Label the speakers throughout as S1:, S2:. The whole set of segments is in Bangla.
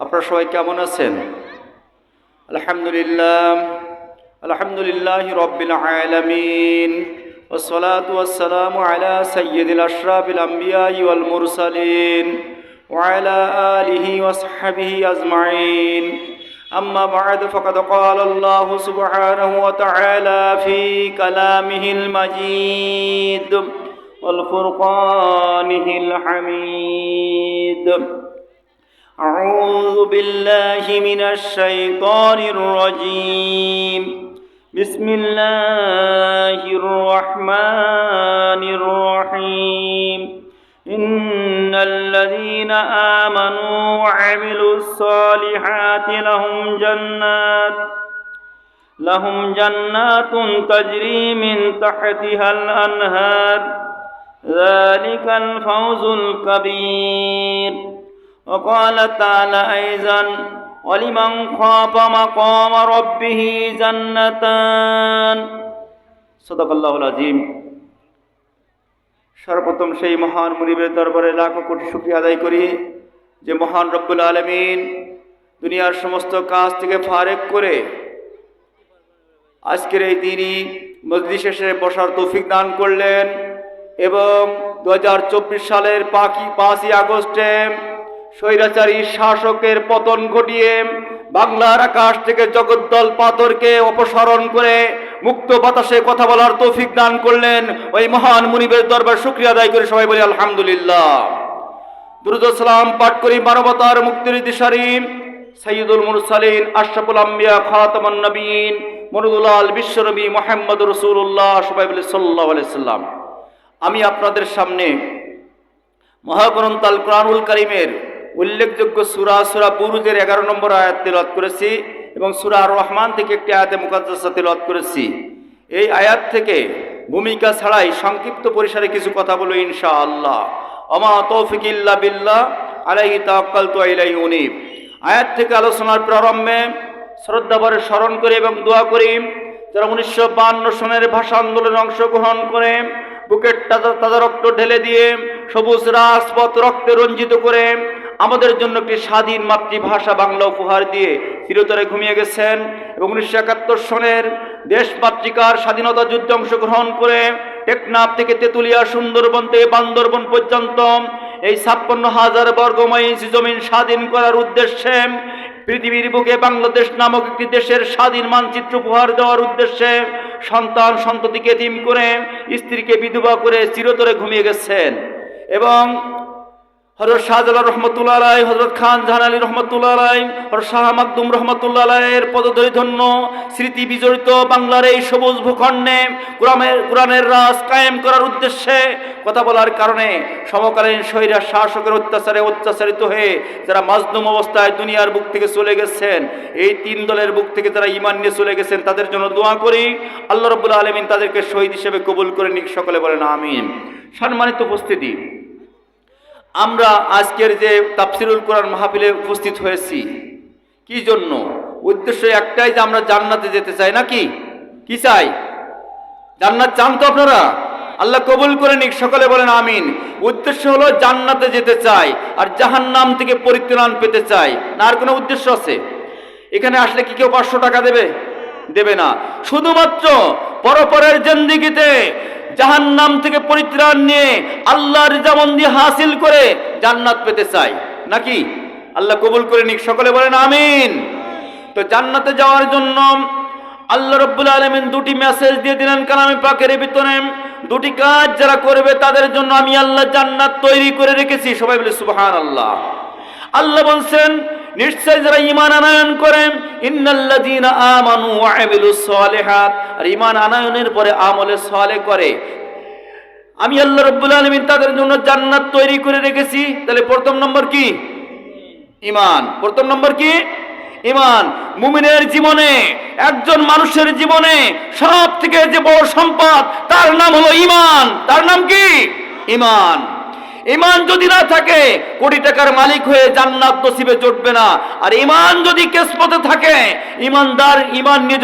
S1: আপনারা সবাই কেমন আছেন আলহামদুলিল্লাহ আলহামদুলিল্লাহ রব্বিল আলামিন والصلاة والسلام على سيد الأشراف الأنبياء والمرسلين وعلى آله وصحبه أجمعين أما بعد فقد قال الله سبحانه وتعالى في كلامه المجيد والفرقانه الحميد أعوذ بالله من الشيطان الرجيم. بسم الله الرحمن الرحيم. إن الذين آمنوا وعملوا الصالحات لهم جنات لهم جنات تجري من تحتها الأنهار. ذلك الفوز الكبير. وقال تعالى أيضا ولمن خاف مقام ربه جنتان صدق الله العظيم সর্বপ্রথম সেই মহান মুনিবের দরবারে লাখো কোটি শুক্রিয়া আদায় করি যে মহান রব্বুল আলমিন দুনিয়ার সমস্ত কাজ থেকে ফারেক করে আজকের এই দিনই মসজিদ শেষে বসার তৌফিক দান করলেন এবং দু সালের পাকি পাঁচই আগস্টে স্বৈরাচারী শাসকের পতন ঘটিয়ে বাংলার আকাশ থেকে জগদ্দল পাথরকে অপসারণ করে মুক্ত বাতাসে কথা বলার তৌফিক দান করলেন ওই মহান মুনিবের দরবার শুক্রিয়া আদায় করে সবাই বলি আলহামদুলিল্লাহ। দুরুদ সালাম পাঠ করি মানবতার মুক্তির দিশারি। সৈয়দুল মুরসালিন, আশরাফুল আম্বিয়া, খাতামান নবীন, মরুদুলাল বিশ্বনবী মোহাম্মদ রসুল্লাহ সবাই বলে সাল্লাহ সাল্লাম আমি আপনাদের সামনে মহাগ্রন্থ আল কোরআনুল করিমের উল্লেখযোগ্য সুরা সুরা বুরুজের এগারো নম্বর আয়াত তেলত করেছি এবং সুরা রহমান থেকে একটি আয়াতে মুকাদ্দাসা তেলত করেছি। এই আয়াত থেকে ভূমিকা ছাড়াই সংক্ষিপ্ত পরিসরে কিছু কথা বলো ইনশা আল্লাহ অমা তৌফিক ইল্লা বিল্লাহ, আলাইহি তাওয়াক্কাল তু ইলাইহি উনিব। আয়াত থেকে আলোচনার প্রারম্ভে শ্রদ্ধাভরে স্মরণ করে এবং দোয়া করি, যারা উনিশশো বান্ন সনের ভাষা আন্দোলনে অংশগ্রহণ করে, বুকের তাজা তাজা রক্ত ঢেলে দিয়ে সবুজ রাজপথ রক্তে রঞ্জিত করে আমাদের জন্য একটি স্বাধীন মাতৃভাষা বাংলা উপহার দিয়ে চিরতরে ঘুমিয়ে গেছেন এবং উনিশশো একাত্তর সনের দেশ মাতৃকার স্বাধীনতা যুদ্ধে অংশগ্রহণ করে টেকনাফ থেকে তেতুলিয়া, সুন্দরবন থেকে বান্দরবন পর্যন্ত এই ছাপ্পান্ন হাজার বর্গময় জমিন স্বাধীন করার উদ্দেশ্যে পৃথিবীর বুকে বাংলাদেশ নামক একটি দেশের স্বাধীন মানচিত্র উপহার দেওয়ার উদ্দেশ্যে সন্তান সন্ততিকে তিম করে স্ত্রীকে বিধবা করে চিরতরে ঘুমিয়ে গেছেন। এবং হজরত শাহজালাল রহমতুল্লাহ আলাই হজরত খান জাহান আলী রহমতুল্লাহ আলাই হজরত শাহ মাকদুম রহমতুল্লাহ আলাইয়ের পদধরি ধন্য স্মৃতি বিজড়িত বাংলার এই সবুজ ভূখণ্ডে কোরআনের কোরআনের রাজ কায়েম করার উদ্দেশ্যে কথা বলার কারণে সমকালীন স্বৈরা শাসকের অত্যাচারে অত্যাচারিত হয়ে যারা মাজদুম অবস্থায় দুনিয়ার বুক থেকে চলে গেছেন, এই তিন দলের বুক থেকে যারা ইমান নিয়ে চলে গেছেন, তাদের জন্য দোয়া করি, আল্লাহ রবুল্লা আলমিন তাদেরকে শহীদ হিসেবে কবুল করে নিক, সকলে বলেন আমিন। সম্মানিত উপস্থিতি আমরা আজকের যে তাফসিরুল কোরআন মাহফিলে উপস্থিত হয়েছি, কি জন্য? উদ্দেশ্য একটাই যে আমরা জান্নাতে যেতে চাই, নাকি? কি চাই? জান্নাত চান তো আপনারা? আল্লাহ কবুল করে নিক, সকলে বলেন আমিন। উদ্দেশ্য হলো জান্নাতে যেতে চাই, আর জাহান্নাম থেকে পরিত্রাণ পেতে চাই। না, আর কোনো উদ্দেশ্য আছে? এখানে আসলে কি কেউ পাঁচশো টাকা দেবে? দেবে না। শুধুমাত্র পরপরের জেন্দিগিতে জাহান নাম থেকে পরিত্রাণ নিয়ে আল্লাহর জামন্দি হাসিল করে জান্নাত পেতে চাই। নাকি? আল্লাহ কবুল করে নিক, সকলে বলেন আমিন। তো জান্নাতে যাওয়ার জন্য আল্লাহ রব্বুল আলমিন দুটি মেসেজ দিয়ে দিলেন কালামে পাকের ভিতরে। দুটি কাজ যারা করবে তাদের জন্য আমি আল্লাহ জান্নাত তৈরি করে রেখেছি। সবাই বলে সুবহান আল্লাহ আল্লাহ বলছেন নিশ্চয় যারা ইমান আনায়ন করেন, ইন্নাল্লাযীনা আমানু ওয়া আমিলুস সালিহাত, আর ইমান আনায়নের পরে আমলে সালে করে। আমি আল্লাহ রাব্বুল আলামিন তাদের জন্য জান্নাত তৈরি করে রেখেছি। তাহলে প্রথম নম্বর কি? ইমান প্রথম নম্বর কি? ইমান মুমিনের জীবনে, একজন মানুষের জীবনে সব থেকে যে বড় সম্পদ, তার নাম হলো ইমান তার নাম কি? ইমান ইমান যদি না থাকে, কোটি টাকার মালিক হয়ে জান্নাত নসিবে জুটবে না। আর ইমান যদি কেসমতে থাকে ইমানদার ইমান নিয়ে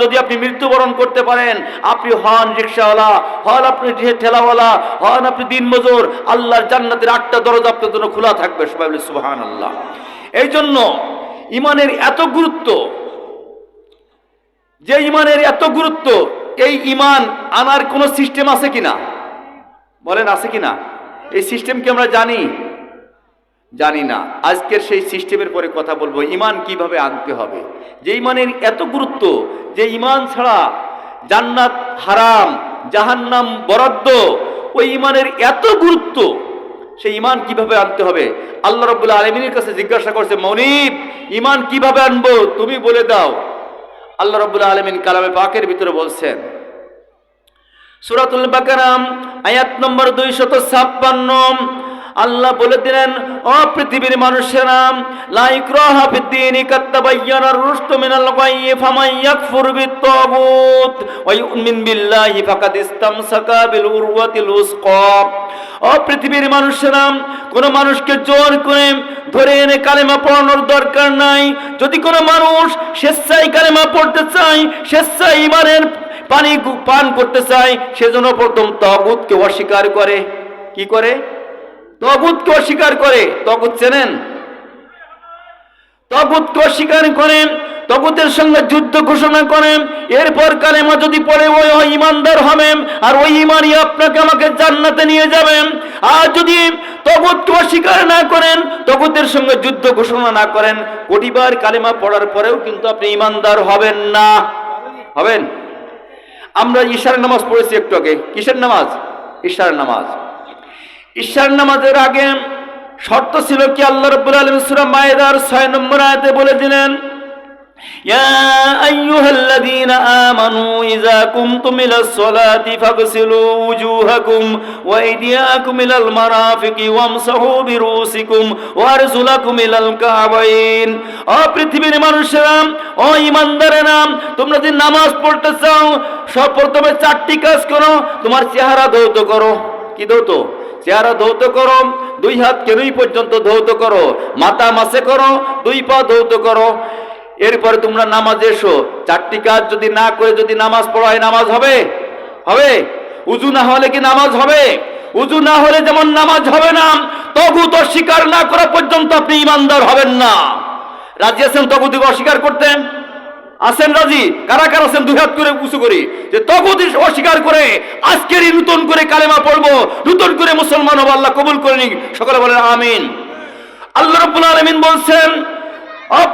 S1: যদি আপনি মৃত্যুবরণ করতে পারেন, আপনি হন রিক্সাওয়ালা, হন আপনি ঠেলাওয়ালা, হন আপনি দিনমজুর, আল্লাহর জান্নাতের আটটা দরজা আপনার জন্য খোলা থাকবে। সবাই বলে সুবহান আল্লাহ এই জন্য ইমানের এত গুরুত্ব, যে ইমানের এত গুরুত্ব, এই ইমান আনার কোনো সিস্টেম আছে কিনা? বলেন, আছে কিনা? এই সিস্টেম কি আমরা জানি? জানি না। আজকের সেই সিস্টেমের পরে কথা বলব, ইমান কীভাবে আনতে হবে? যে ইমানের এত গুরুত্ব, যে ইমান ছাড়া জান্নাত হারাম, জাহান্নাম বরাদ্দ, ওই ইমানের এত গুরুত্ব, সেই ইমান কীভাবে আনতে হবে? আল্লাহ রব্বুল্লাহ আলমিনের কাছে জিজ্ঞাসা করছে, মনিব, ইমান কীভাবে আনব? তুমি বলে দাও। আল্লাহ রব্বুল্লাহ আলমিন কালামে পাকের ভিতরে বলছেন সুরাতুল বাকারাম আয়াত নম্বর দুইশত ছাপ্পান্ন। আল্লাহ বলে দিলেন, ও পৃথিবীর মানুষেরা লাইক্রাহা মানুষেরা, কোন মানুষকে জোর করে ধরে এনে কালেমা পড়ানোর দরকার নাই। যদি কোনো মানুষ স্বেচ্ছায় কালেমা পড়তে চায়, স্বেচ্ছায় ইমানের পানি পান করতে চায়, সেজন্য প্রথম তগুতকে অস্বীকার করে। কি করে? তগুতকে অস্বীকার করে। তগুত চেনেন? তগুতকে অস্বীকার করেন, তগুতের সঙ্গে যুদ্ধ ঘোষণা করেন। এরপর কালেমা যদি পড়ে, ওই ইমানদার হবেন, আর ওই ইমানই আপনাকে আমাকে জান্নাতে নিয়ে যাবেন। আর যদি তগুতকে অস্বীকার না করেন, তগুতের সঙ্গে যুদ্ধ ঘোষণা না করেন, কোটিবার কালেমা পড়ার পরেও কিন্তু আপনি ইমানদার হবেন না। হবেন? আমরা ঈশার নামাজ পড়েছি একটু আগে। কিসের নামাজ? ঈশার নামাজ। ঈশার নামাজের আগে শর্ত ছিল কি? আল্লাহ রব্বুল আলম সুরা মায়েদার ছয় নম্বর আয়তে বলে দিলেন يا أيها الذين آمنوا إذا قمتم إلى الصلاة فاغسلوا وجوهكم وأيديكم إلى المرافق وامسحوا برؤوسكم وأرجلكم إلى الكعبين ও পৃথিবীর মানুষেরা ও ইমানদারেরা তোমরা যদি নামাজ পড়তে চাও সব প্রথমে চারটি কাজ করো তোমার চেহারা ধৌত করো কি ধৌত চেহারা ধৌত করো দুই হাত কেনুই পর্যন্ত ধৌত করো মাথা মাসে করো দুই পা ধৌত করো এরপরে তোমরা নামাজ এসো। চারটি কাজ যদি না করে যদি নামাজ পড়ায় নামাজ হবে? হবে? উজু না হলে কি নামাজ হবে? উজু না হলে যেমন নামাজ হবে না তবু তো স্বীকার না করা পর্যন্ত আপনি ইমানদার হবেন না। রাজি আছেন তগুতিকে অস্বীকার করতেন আছেন রাজি? কারা কারা আছেন? দুই হাত করে উঁচু করি। যে তগুতি অস্বীকার করে আজকেরই নতুন করে কালেমা পড়ব, নতুন করে মুসলমান হব, আল্লাহ কবুল করে নিক। সকলে বলেন, আমিন। আল্লাহ রব্বুল আলমিন বলছেন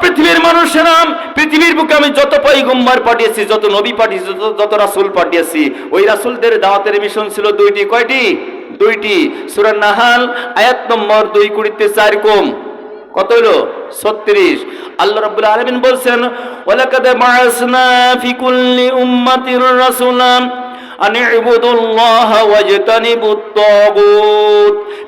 S1: পৃথিবীর মানুষেরা পৃথিবীর বুকে আমি যত পৈগম্বার পাঠিয়েছি, যত নবী পাঠিয়েছি, যত যত রাসূল পাঠিয়েছি, ওই রাসুলদের দাওয়াতের মিশন ছিল দুইটি। কয়টি? দুইটি। সূরা নাহাল, আয়াত নম্বর দুই কুড়িতে চার কম। কত হলো ছত্রিশ। আল্লাহ রাব্বুল আলামিন বলছেন, ওয়ালাকাদ বাআসনা ফি কুল্লি উম্মাতির রাসূলাম আন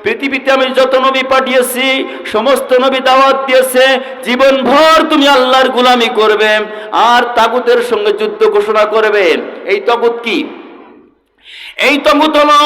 S1: পৃথিবীতে আমি যত নবী পাঠিয়েছি, সমস্ত নবী দাওয়াত দিয়েছে, জীবনভর তুমি আল্লাহর গোলামি করবে আর তাগুতের সঙ্গে যুদ্ধ ঘোষণা করবে। এই তাগুত কি? এই তাগুত হলো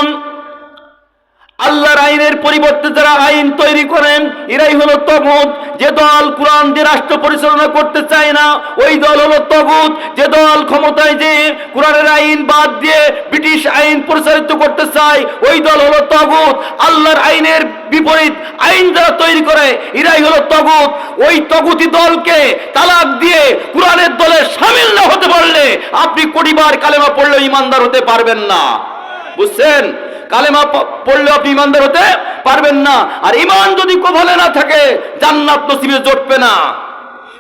S1: আল্লাহর আইনের পরিবর্তে যারা আইন তৈরি করেন, এরাই হলো তগুত। যে দল কোরআন দিয়ে রাষ্ট্র পরিচালনা করতে চায় না, ওই দল হলো তগুত। যে দল ক্ষমতায় যে কোরআনের আইন বাদ দিয়ে ব্রিটিশ আইন পরিচালিত করতে চায়, ওই দল হলো তগুত। আল্লাহর আইনের বিপরীত আইন যারা তৈরি করে, এরাই হলো তগুত। ওই তগুতি দলকে তালাক দিয়ে কোরআনের দলে সামিল না হতে পারলে আপনি কোটিবার কালেমা পড়লে ইমানদার হতে পারবেন না। বুঝছেন? কালেমা পড়লে আপনি ইমানদার হতে পারবেন না। আর ইমান যদি কপালে না থাকে, জান্নাত নসিবে জটবে না।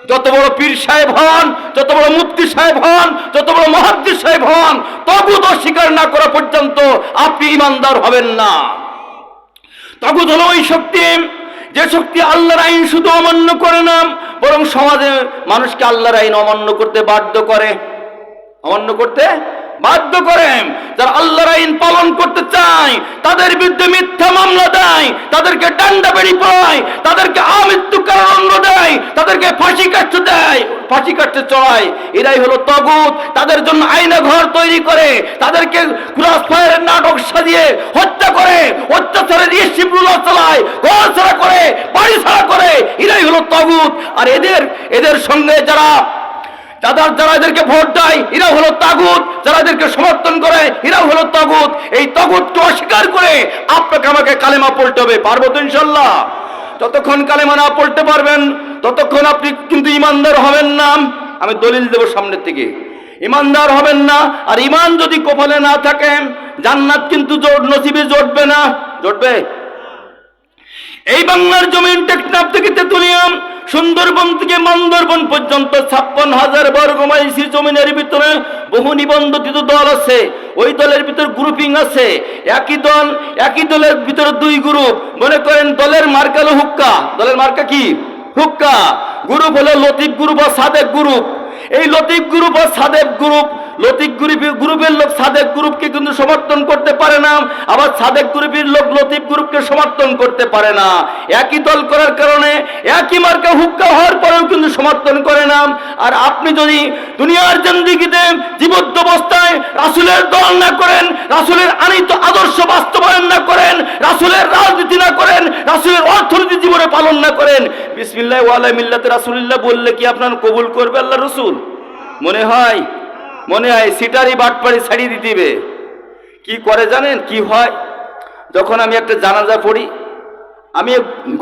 S1: যত বড় পীর সাহেব হন, যত বড় মুফতি সাহেব হন, যত বড় মহাদ্দিস সাহেব হন তবুত স্বীকার না করা পর্যন্ত আপনি ইমানদার হবেন না। তগুত হলো ওই শক্তি, যে শক্তি আল্লাহর আইন শুধু অমান্য করে না, বরং সমাজে মানুষকে আল্লাহর আইন অমান্য করতে বাধ্য করে। অমান্য করতে বাধ্য করেন। যারা আল্লাহর আইন পালন করতে চায়, তাদের বিরুদ্ধে মিথ্যা মামলা দেয়, তাদেরকে ডান্ডা বেড়ি পায় তাদেরকে আমৃত্যু কারাদণ্ড দেয়, তাদেরকে ফাঁসি কাটতে দেয়, ফাঁসি কাটতে চড়ায়। এরাই হলো তগুত। তাদের জন্য আইনা ঘর তৈরি করে, তাদেরকে ক্রস ফায়ারের নাটক সাজিয়ে হত্যা করে, অত্যাচারে দিয়ে শিবরুল্লাহ চালায়, ঘর ছাড়া করে, বাড়ি ছাড়া করে। এরাই হলো তগুত। আর এদের এদের সঙ্গে যারা যারা যারা এদেরকে ভোট দেয় এরা হলো তাগুত। যারা এদেরকে সমর্থন করে এরা হলো তাগুত। এই তাগুতকে অস্বীকার করে আপনাকে আমাকে কালেমা পড়তে হবে, পারব তো ইনশাল্লাহ যতক্ষণ কালেমা না পড়তে পারবেন, ততক্ষণ আপনি কিন্তু ইমানদার হবেন না। আমি দলিল দেব সামনের থেকে ইমানদার হবেন না, আর ইমান যদি কপালে না থাকে, জান্নাত কিন্তু জোট নসিবে জটবে না। জটবে? এই বাংলার জমিন টেকনাফ থেকে তেতুলিয়াম, সুন্দরবন থেকে মন্দরবন পর্যন্ত ছাপ্পান্ন হাজার বর্গ মাইলসি জমিনের ভিতরে বহু নিবন্ধিত দল আছে। ওই দলের ভিতর গ্রুপিং আছে। একই দল, একই দলের ভিতরে দুই গ্রুপ মনে করেন দলের মার্কা হলো হুক্কা। দলের মার্কা কি? হুক্কা। গ্রুপ হলো লতিফ গ্রুপ আর সাদেক গ্রুপ এই লতিফ গ্রুপ আর সাদেক গ্রুপ গ্রুপ গ্রুপের লোক সাদেক গ্রুপকে কিন্তু সমর্থন করতে পারে না, আবার সাদেক গ্রুপের লোক লতিফ গ্রুপকে সমর্থন করতে পারে না। একই দল করার কারণে একই মার্কা হুক্কা হওয়ার পরেও কিন্তু সমর্থন করে না। আর আপনি যদি দুনিয়ার জিন্দিগিতে জীবদ্দ অবস্থায় রাসুলের দল না করেন, রাসুলের আনিত আদর্শ বাস্তবায়ন না করেন, রাসুলের রাজনীতি না করেন, রাসুলের অর্থনীতি জীবনে পালন না করেন, বিসমিল্লাহ ওয়ালা মিল্লাতে রাসুলিল্লাহ বললে কি আপনার কবুল করবে আল্লাহ রসুল? মনে হয় মনে হয় সিটারি বাটপাড়ি ছাড়িয়ে দিতে কি করে জানেন? কি হয়? যখন আমি একটা জানাজা পড়ি, আমি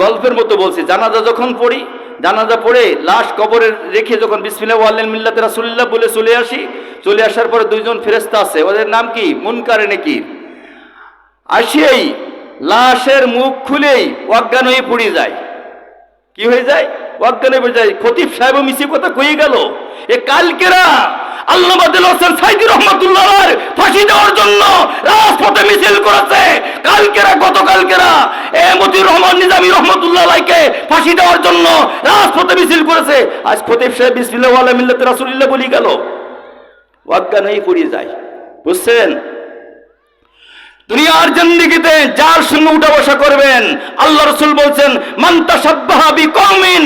S1: গল্পের মতো বলছি, জানাজা যখন পড়ি, জানাজা পড়ে লাশ কবরে রেখে যখন বিসমিল্লাহ ওয়াল্লাহ মিল্লাতে রাসুলিল্লাহ বলে চলে আসি, চলে আসার পরে দুইজন ফেরেস্তা আছে, ওদের নাম কি? মুনকারে নাকি? আসিয়েই লাশের মুখ খুলেই অজ্ঞান হয়ে পড়ে যায়। কি হয়ে যায়? অজ্ঞান হয়ে পড়ে যায়। খতিব সাহেব মিশি কথা কয়ে গেল, এ কালকেরা আল্লাহ হোসেন সাইদি রহমতুল্লাহ ফাঁসি দেওয়ার জন্য রাজপথে মিছিল করেছে। কালকেরা, গতকালকেরা এ মতিউর রহমান নিজামী রহমতুল্লাহ আলাইকে ফাঁসি দেওয়ার জন্য রাজপথে মিছিল করেছে। আজ খতিব সাহেব বিসমিল্লাহ আল্লাহ মিল্লাতে রাসূলুল্লাহ বলি গেল। অজ্ঞান হয়ে পড়ে যায়। বুঝছেন? দুনিয়ার জিন্দিগিতে যার সঙ্গে উঠা বসা করবেন, আল্লাহ রসুল বলছেন মান্তা সাব্বাহাবি কমিন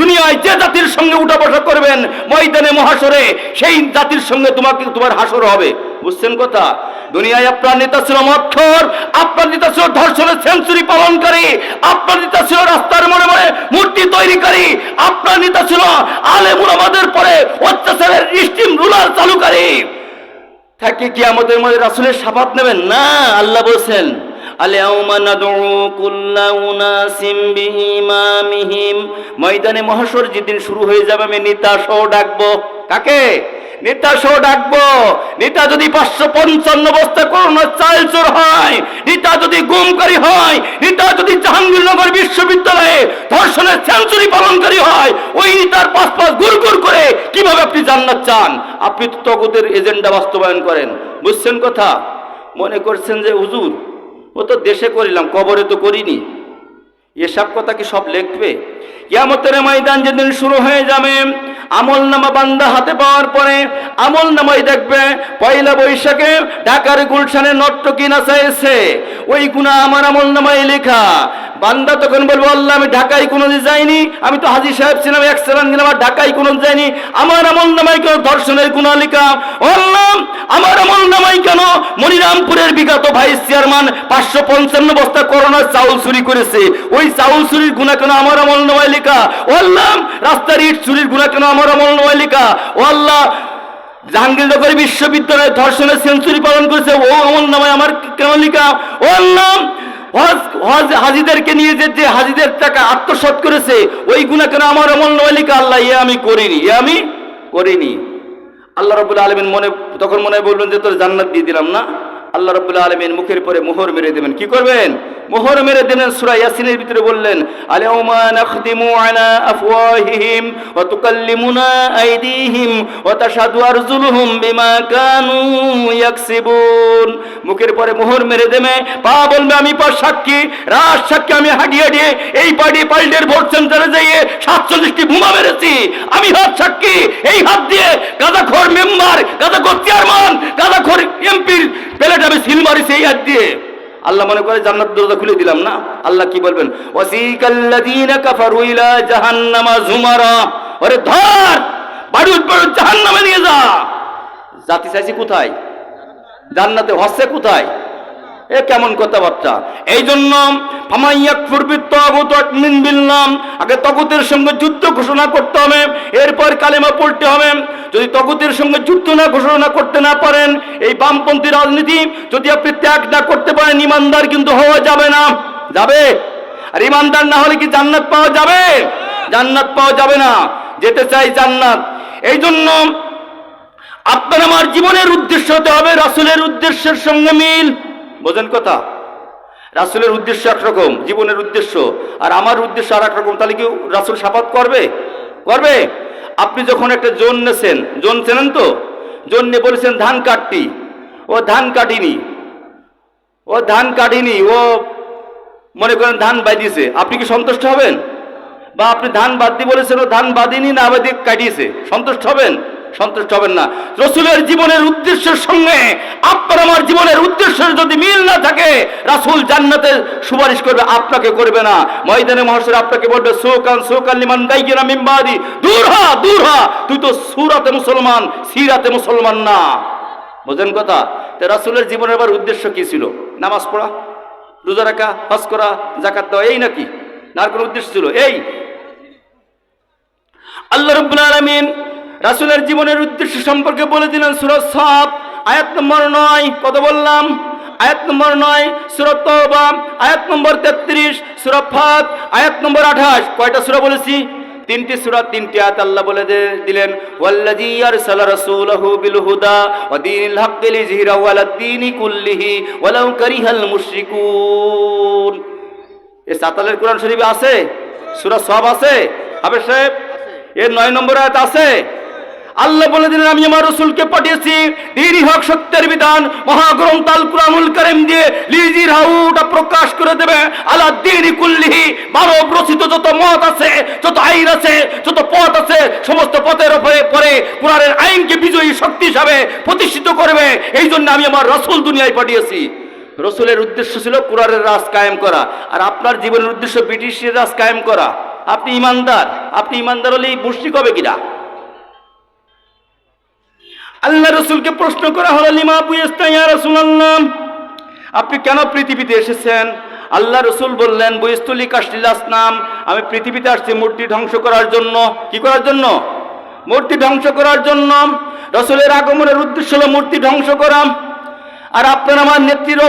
S1: দুনিয়ায় যে জাতির সঙ্গে উঠা বসা করবেন, ময়দানে মহাসরে সেই জাতির সঙ্গে তোমাকে, তোমার হাসর হবে। বুঝছেন কথা? দুনিয়ায় আপনার নেতা ছিল মক্ষর আপনার নেতা ছিল ধর্ষণের সেঞ্চুরি পালনকারী, আপনার নেতা ছিল রাস্তার মনে মনে মূর্তি তৈরিকারী, আপনার নেতা ছিল আলে মুরামাদের পরে অত্যাচারের স্টিম রুলার চালুকারী। থাকে কি আমাদের মধ্যে রাসুলের সাফাত নেবেন? না, আল্লাহ বলছেন ময়দানে মহাশর যেদিন শুরু হয়ে যাবে, আমি নেতা সহ ডাকবো। কাকে? নেতা সহ ডাকবো। নেতা যদি পাঁচশো পঞ্চান্ন বস্তা করোনা চাল চোর হয়, নেতা যদি গুমকারী হয়, নেতা যদি জাহাঙ্গীরনগর বিশ্ববিদ্যালয়ে ধর্ষণের সেঞ্চুরি পালনকারী হয় ওই নেতার পাঁচ পাঁচ গুর গুর করে কীভাবে আপনি জান্নাত চান। আপনি তো তগদের এজেন্ডা বাস্তবায়ন করেন। বুঝছেন কথা? মনে করছেন যে, হুজুর, ও তো দেশে করিলাম, কবরে তো করিনি। এসব কথা কি সব লিখবে? ইয়ামতের ময়দান যেদিন শুরু হয়ে যাবে, আমল নামা বান্দা হাতে পাওয়ার পরে আমল নামাই দেখবে, পয়লা বৈশাখে ঢাকার গুলশানে নট্টকি নাচাইছে। ওই গুণা আমার আমল নামাই লেখা। বান্দা তখন বলব, আল্লাহ, আমি ঢাকায় কোনো যাইনি, আমি তো হাজি সাহেব ছিলাম, এক সেলান গেলাম আর ঢাকায় কোনো যাইনি। আমার আমল নামাই কেন ধর্ষণের গুণা লেখা? আল্লাহ, আমার আমল নামাই কেন মনিরামপুরের বিগত ভাইস চেয়ারম্যান পাঁচশো পঞ্চান্ন বস্তা করোনার চাউল চুরি করেছে? ওই চাউল চুরির গুণা কেন আমার আমল নামাই লেখা ও আল্লাহ, রাস্তার ইট, চুরির গুণা কেন আমার আমল নামাই লেখা ও আল্লাহ জাহাঙ্গীরনগর বিশ্ববিদ্যালয়ে ধর্ষণের সেঞ্চুরি পালন করেছে, ও আমল নামায় আমার কেন লেখা ও আল্লাহ, হজ হজ হাজিদেরকে নিয়ে যে যে হাজিদের টাকা আত্মসাৎ করেছে, ওই গুণা কেন আমার আমল নয় লেখা আল্লাহ, এ আমি করিনি, এ আমি করিনি। আল্লাহ রবুল্লা আলমিন মনে, তখন মনে বলবেন যে, তোর জান্নাত দিয়ে দিলাম না। আল্লাহ রবুল্লা আলমিন মুখের পরে মোহর মেরে দেবেন। কি করবেন? মোহর মেরে দেবেন সুরা ইয়াসিনের ভিতরে বললেন আলিয়াউমা নাখদিমু আলা আফওয়াহিহিম ওয়া তুকাল্লিমুনা আইদিহিম ওয়া তাশহাদু আরজুলুহুম বিমা কানু ইয়াকসিবুন। মুখের পরে মোহর মেরে দেবে। পা বলবে, আমি পা সাক্ষী, রাজ সাক্ষী, আমি হাঁটিয়ে হাঁটিয়ে এই পার্টি পাল্টের ভোট সেন্টারে যাইয়ে সাতচল্লিশটি বোমা মেরেছি। আমি হাত সাক্ষী, এই হাত দিয়ে গাদাখোর মেম্বার গাদাখোর চেয়ারম্যান গাদাখোর এমপির প্লেট আমি সিল মারিছি এই হাত দিয়ে। আল্লাহ মনে করে জান্নাত দরজা খুলে দিলাম না? আল্লাহ কি বলবেন? ওয়াসিকাল্লাযীনা কাফারু ইলা জাহান্নামা জুমারা। আরে ধর! বাড়ি বাড়ুত জাহান্নামে নিয়ে যা। জাতি চাইছি কোথায়? জান্নাতে হচ্ছে কোথায়? এ কেমন কথাবার্তা? এই জন্য আগে তগুতের সঙ্গে যুদ্ধ ঘোষণা করতে হবে, এরপর কালেমা পড়তে হবে। যদি তগুতের সঙ্গে যুদ্ধ না ঘোষণা করতে না পারেন, এই বামপন্থী রাজনীতি যদি আপনি ত্যাগ না করতে পারেন, ইমানদার কিন্তু হওয়া যাবে না। যাবে? আর ইমানদার না হলে কি জান্নাত পাওয়া যাবে? জান্নাত পাওয়া যাবে না। যেতে চাই জান্নাত। এই জন্য আপনার আমার জীবনের উদ্দেশ্য হতে হবে, রাসুলের উদ্দেশ্যের সঙ্গে মিল। বোঝেন কথা? রাসুলের উদ্দেশ্য একরকম, জীবনের উদ্দেশ্য। আর আমার উদ্দেশ্য আর একরকম তাহলে কি রাসুল সাফাত করবে? করবে? আপনি যখন একটা জোন নেছেন, জোন চেনেন তো? জোন নিয়ে বলেছেন, ধান কাটতি। ও ধান কাটিনি। ও ধান কাটিনি, ও মনে করেন ধান বাদিয়েছে আপনি কি সন্তুষ্ট হবেন? বা আপনি ধান বাদ দিয়ে বলেছেন, ও ধান বাদিনি না বাদি কাটিয়েছে। সন্তুষ্ট হবেন? সন্তুষ্ট হবেন না। রসুলের জীবনের উদ্দেশ্যের সঙ্গে আপনার আমার জীবনের উদ্দেশ্যের যদি মিল না থাকে, রাসুল জান্নাতে সুপারিশ করবে, আপনাকে করবে না। ময়দানে মহাশয় আপনাকে বলবে, সোকান সোকান লিমান গাইগিনা মিম্বাদি দূর হ দূর হ। তুই তো সুরাতে মুসলমান, সিরাতে মুসলমান না। বোঝেন কথা? তো রাসুলের জীবনের আবার উদ্দেশ্য কি ছিল? নামাজ পড়া, রোজা রাখা, হজ করা জাকাত দেওয়া, এই নাকি? না কোনো উদ্দেশ্য ছিল? এই। আল্লাহ রব্বুল আলামিন রাসূলের জীবনের উদ্দেশ্য সম্পর্কে বলে দিলেন সূরা সব আয়াত নম্বর নয়, কত বললাম? আয়াত নম্বর নয়, সূরা তওবা, আয়াত নম্বর 33 সূরা ফাত, আয়াত নম্বর 28 কয়টা সূরা বলেছি? তিনটি সূরা, তিনটি আয়াত আল্লাহ বলে দিলেন, ওয়াল্লাযী আরসালা রাসূলাহু বিল হুদা ওয়া দীনিল হাক্কি লিযহিরাহু আলাদ দীনি কুল্লিহি ওয়ালাউ কারিহাল মুশরিকুন। এ সাতালের কোরআন শরীফে আছে? সূরা সব আছে? হাবের সাহেব? এর নয় নম্বর আয়াত আছে? আল্লাহ বলে দিলেন, আমি আমার রসুলকে পাঠিয়েছি। দিনই হক সত্যের বিধান। মহাগ্রন্থ আল কুরআনুল কারীম দিয়ে লিজির হাউটা প্রকাশ করে দেবে। আলা দিনই কুল্লিহি, মানব রচিত যত মত আছে, যত আইন আছে, যত পথ আছে, সমস্ত পথের উপরে পরে কোরআনের আইনকে বিজয়ী শক্তি হিসাবে প্রতিষ্ঠিত করবে। এই জন্য আমি আমার রসুল দুনিয়ায় পাঠিয়েছি। রসুলের উদ্দেশ্য ছিল কোরআনের রাজ কায়েম করা। আর আপনার জীবনের উদ্দেশ্য ব্রিটিশের রাজ কায়েম করা। আপনি ইমানদার। আপনি ইমানদার হলেই মুশরিক হবে কিনা? আল্লাহ রসুলকে প্রশ্ন করা হলো, লিমা বুয়েস্তাইয়া রসুলাল্লাহ? আপনি কেন পৃথিবীতে এসেছেন? আল্লাহ রসুল বললেন বইস্তুলি কাশিলাস নাম, আমি পৃথিবীতে আসছি মূর্তি ধ্বংস করার জন্য। কি করার জন্য? মূর্তি ধ্বংস করার জন্য। রসুলের আগমনের উদ্দেশ্য হলো মূর্তি ধ্বংস করা। আর আপনার আমার নেত্রীর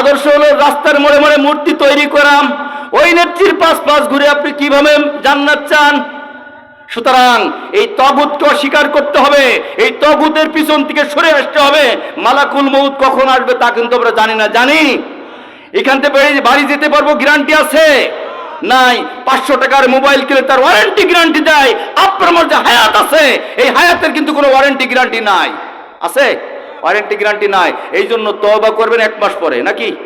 S1: আদর্শ হলো রাস্তার মোড়ে মোড়ে মূর্তি তৈরি করা। ওই নেত্রীর পাশ পাশ ঘুরে আপনি কীভাবে জান্নাত চান? সুতরাং এই তগুতকে অস্বীকার করতে হবে, এই তগুতের পিছন থেকে সরে আসতে হবে। মালাকুল মৌত কখন আসবে তা কিন্তু আমরা জানি না। জানি? এখান থেকে বাড়ি- যেতে পারব গ্যারান্টি আছে? নাই। পাঁচশো টাকার মোবাইল কিনে তার ওয়ারেন্টি গ্যারান্টি দেয়। আপনার যে হায়াত আছে। এই হায়াতের কিন্তু কোনো ওয়ারেন্টি গ্যারান্টি নাই। আছে? ওয়ারেন্টি গ্যারান্টি নাই। এই জন্য তবা করবেন এক মাস পরে। নাকি?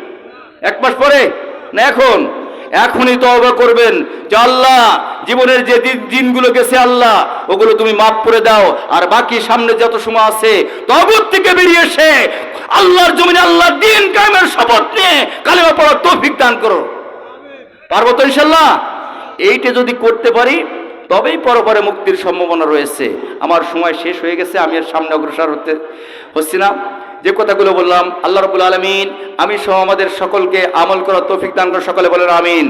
S1: এক মাস পরে? না এখন? এখনই তবে করবেন যে আল্লাহ, জীবনের যে দিন- দিনগুলো গেছে আল্লাহ, ওগুলো তুমি মাফ করে দাও। আর বাকি সামনে যত সময় আছে, তবর থেকে বেরিয়ে এসে আল্লাহর জমিনে আল্লাহ দিন কায়েমের শপথ নিয়ে কালেমা পড়ার তৌফিক দান করো। পারব তো ইনশাল্লাহ? এইটা যদি করতে পারি তবেই পরপরে মুক্তির সম্ভাবনা রয়েছে। আমার সময় শেষ হয়ে গেছে, আমি আর সামনে অগ্রসর হতে হচ্ছি না। যে কথাগুলো বললাম, আল্লাহ রবুল আলমিন, আমি সহ আমাদের সকলকে আমল করার তৌফিক দান করে সকলে বলেন আমিন।